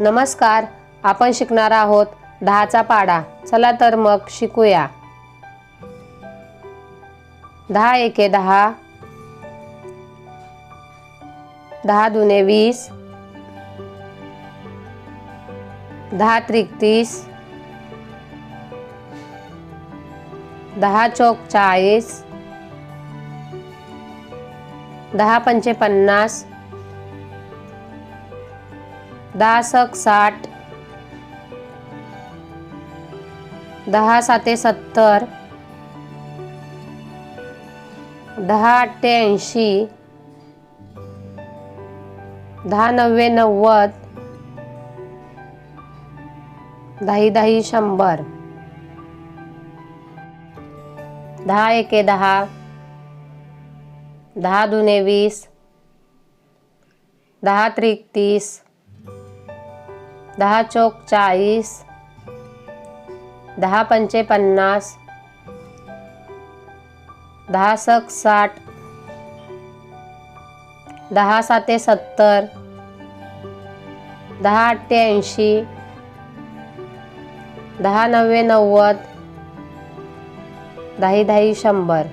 नमस्कार आपण शिकणार आहोत दहाचा पाडा. चला तर मग शिकूया. दहा एके दहा. दहा दुने वीस. दहा त्रिक तीस. दहा चौक चाळीस. दहा पंचे पन्नास. दहा सक साठ दहा साते सत्तर दहा अठ्ठ्याऐंशी दहा नव्वे नव्वद दही दही शंभर. दहा एके दहा दहा दुने वीस दहा त्रिक तीस दहा चौक चाळीस दहा पंचे पन्नास दहा सक साठ दहा साते सत्तर दहा अठ्ठ्याऐंशी दहा नव्वे नव्वद दही दही शंभर.